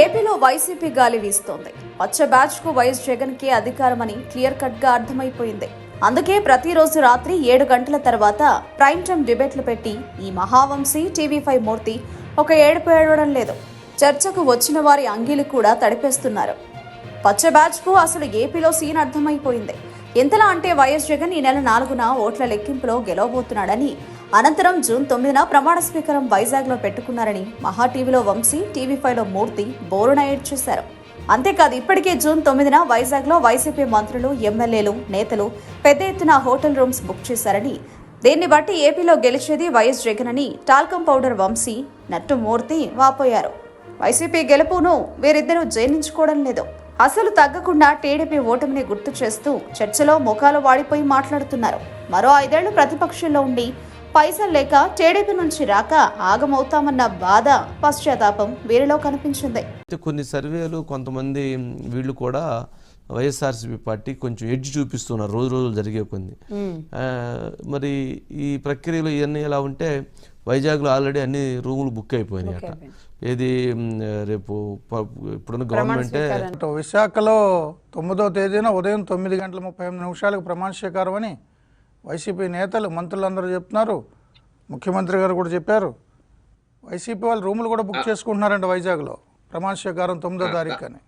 ఏపీలో వైసీపీ గాలి వీస్తోంది. పచ్చ బ్యాచ్కు వైఎస్ జగన్కి అధికారమని క్లియర్ కట్గా అర్థమైపోయింది. అందుకే ప్రతిరోజు రాత్రి ఏడు గంటల తర్వాత ప్రైమ్ టైం డిబేట్లు పెట్టి ఈ మహావంశీ టీవీ ఫైవ్ మూర్తి ఒక ఏడుపు ఏడవడం లేదు. చర్చకు వచ్చిన వారి అంగీలు కూడా తడిపేస్తున్నారు. పచ్చ బ్యాచ్కు అసలు ఏపీలో సీన్ అర్థమైపోయింది. ఎంతలా అంటే వైఎస్ జగన్ ఈ నెల నాలుగున ఓట్ల లెక్కింపులో గెలవబోతున్నాడని అనంతరం జూన్ తొమ్మిదిన ప్రమాణ స్వీకారం వైజాగ్లో పెట్టుకున్నారని మహా టీవీలో వంశీ టీవీ ఫైవ్లో మూర్తి బోరున ఏడ్చేశారు అంతేకాదు ఇప్పటికే జూన్ తొమ్మిదిన వైజాగ్లో వైసీపీ మంత్రులు ఎమ్మెల్యేలు నేతలు పెద్ద ఎత్తున హోటల్ రూమ్స్ బుక్ చేశారని. దీన్ని బట్టి ఏపీలో గెలిచేది వైఎస్ జగన్ అని టాల్కం పౌడర్ వంశీ నట్టు మూర్తి వాపోయారు. వైసీపీ గెలుపును వీరిద్దరూ జీర్ణించుకోవడం లేదు. అసలు తగ్గకుండా టీడీపీ ఓటమిని గుర్తు చేస్తూ చర్చలో ముఖాలు వాడిపోయి మాట్లాడుతున్నారు. మరో ఐదేళ్ళు ప్రతిపక్షంలో ఉండి పైసలు లేక టీడీపీ నుంచి రాక ఆగమవుతామన్న బాధ పశ్చాత్తాపం వీరిలో కనిపించింది. అయితే కొన్ని సర్వేలు కొంతమంది వీళ్ళు కూడా వైఎస్ఆర్సీపీ పార్టీ కొంచెం ఎడ్జ్ చూపిస్తున్నారు. రోజు రోజులు జరిగే కొన్ని. ఆ, మరి ఈ ప్రక్రియలో ఇవన్నీ ఎలా ఉంటే వైజాగ్లో ఆల్రెడీ అన్ని రూములు బుక్ అయిపోయినాయి. అట ఏది రేపు ఇప్పుడున్న గవర్నమెంటే అటు విశాఖలో తొమ్మిదో తేదీన ఉదయం తొమ్మిది గంటల ముప్పై ఎనిమిది నిమిషాలకు ప్రమాణ స్వీకారం అని వైసీపీ నేతలు మంత్రులందరూ చెప్తున్నారు. ముఖ్యమంత్రి గారు కూడా చెప్పారు. వైసీపీ వాళ్ళు రూములు కూడా బుక్ చేసుకుంటున్నారంట వైజాగ్లో. ప్రమాణ స్వీకారం తొమ్మిదో తారీఖు అని.